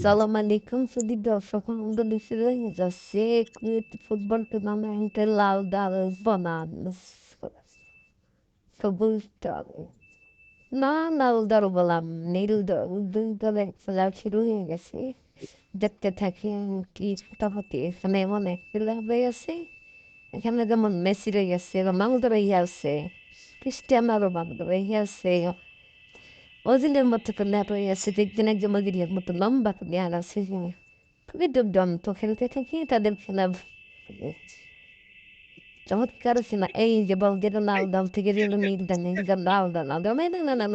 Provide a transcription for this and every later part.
আসসালামু আলাইকুম সুদী দর্শক মন্ডলী ফিরে যাচ্ছে কুয়েত ফুটবল টুর্নামেন্টে লাল ডাল বনাম সবুজ দল না লাল দল বললাম নীল দল দুই দলের খেলা শুরু হয়ে গেছে দেখতে থাকেন কি ফাটাফাটি এখানে এমন এক খেলা হয়ে আছে এখানে যেমন মেসি রয়ে আছে রোনালদো রয়ে আছে ক্রিস্টিয়ানো রোনালদো রয়ে আছে ওজিলের মতো করে রয়ে আছে দেখবেন একজন ওজিলের মতো লম্বা করে আর আছে খুবই দুর্দান্ত খেলতে থাকি তাদের খেলা চমৎকার ছিল এই যে বল যেটা লাল দল থেকে দল লাল দল লাল দল মেরে না না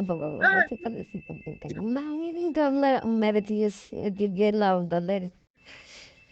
না মেরে দিয়েছে এদিকে লাল দলের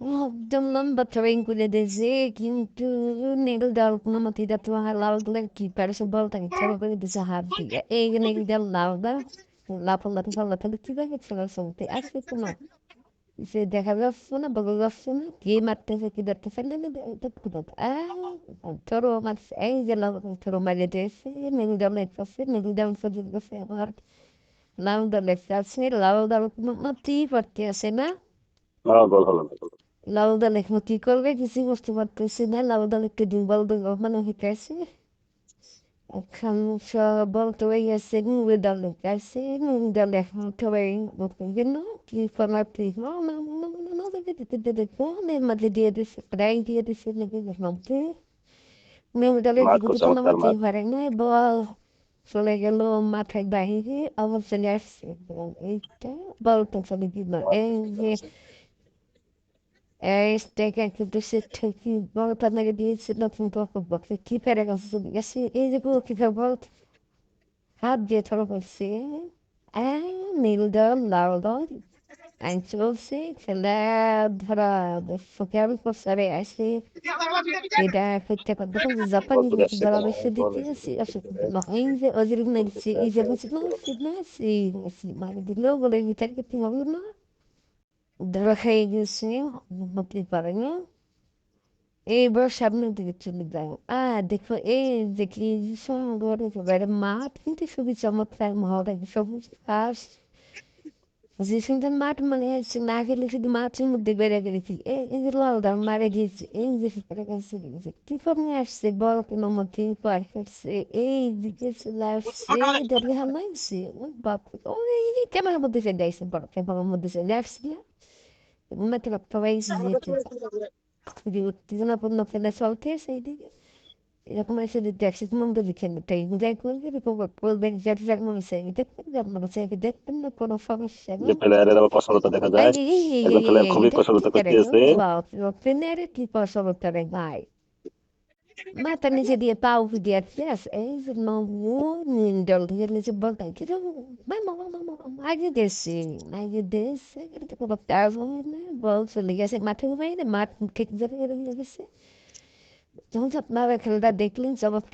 Dumlamba Tranquila Dese, Nigdal, Namatida Tuaha Laudler, que parece o Boltan, Travel Desarrabia, E Nigdal Lauda, Lapalata Palatala, é, que vai reflexão, te acho que não. Se derrava funa, bagulho funa, que matança aqui da tefalina, tá tudo. Ah, Toro, mas Angela, Toro Maria Dese, Nigdal Netflix, Nigdal Fotografi, Lauda Netflix, Lauda Motiva, que é assim, né? Ah, vou falar. আসবে কোনো সে দেখা যাচ্ছে না বোঝা যাচ্ছে না কে মারতেছে কি ধরতেছে তোরও মারছে এই যে তোরও মারিয়ে দিয়েছে নীল দল লেগেছে নীল দল সজিয়ে গেছে আবার লাল দল লেগেছে লাল দল কোনো মতেই পড়তে আসে না লাল দল এখন কি করবে কিছু বুঝতে পারতেছি না লাল দল একটু দুর্বল দুর্বল মানে হইতেছে এখন সব বলতে গেছে নীল দল লেগেছে নীল দল এখন তবে গেল কি করার ঠিক মধ্যে দিয়ে দিচ্ছে প্রায় দিয়ে দিচ্ছে লেগে মধ্যে দলের কোনো মতেই পারে না বল চলে গেল মাথায় বাইরে আবার চলে আসছে এইটা বলটা চলে দিল এই যে Este gerçekleşti çünkü bana que birisi notum topu baktı. Kipere nasıl que eu bu kipe bak. Hadi diye taraf olsun. En milde larda. ter que kela para fakir kosarı yaşı. Bir de fıtte kadar que gibi zalama şiddeti yaşı yaşı. Mahinze özellikle izi izi bu sıkma sıkma sıkma sıkma sıkma sıkma sıkma sıkma que sıkma sıkma sıkma কি হবে না ধরা খেয়ে গেছে হতে পারে না এইবার সামনের দিকে চলে যায় আহ দেখো এই দেখি একেবারে মাঠ কিন্তু খুবই চমৎকার মহড়া সবুজ ঘাস যে সুন্দর মাঠ মানে হচ্ছে না গেলে শুধু মাঠের মধ্যে বেড়ে গেছি এই যে লালদা মারে গিয়েছে এই যে ফিরে গেছে কি করে আসছে বড় কোনো মধ্যে পার করছে এই দিকে চলে আসছে ধরে হামাইছে ওই বাপ ওই ক্যামেরার মধ্যে চলে আসছে বড় ক্যামেরার মধ্যে চলে আসছে Mateva o Tizama pomba kwenda sawa utesa idega. Ila kuma isa de taxi tuma mbe de kendo tem. Mudai kwenda de pomba pol ben já tu já como me sei. Te kwenda ma sei que de pena por no fama chega. De pela era da passa luta de cada. Ela kala kubi passa luta com esse. Wow, no penere ti passa luta bem vai. E non vuoi indol che ne si volta che ma ma ma ma ma ai desse ai desse ko baptazo ne bol se liga se mate vai ne mat ke jare gese যখন আপনারা খেলাটা দেখলেন জবাব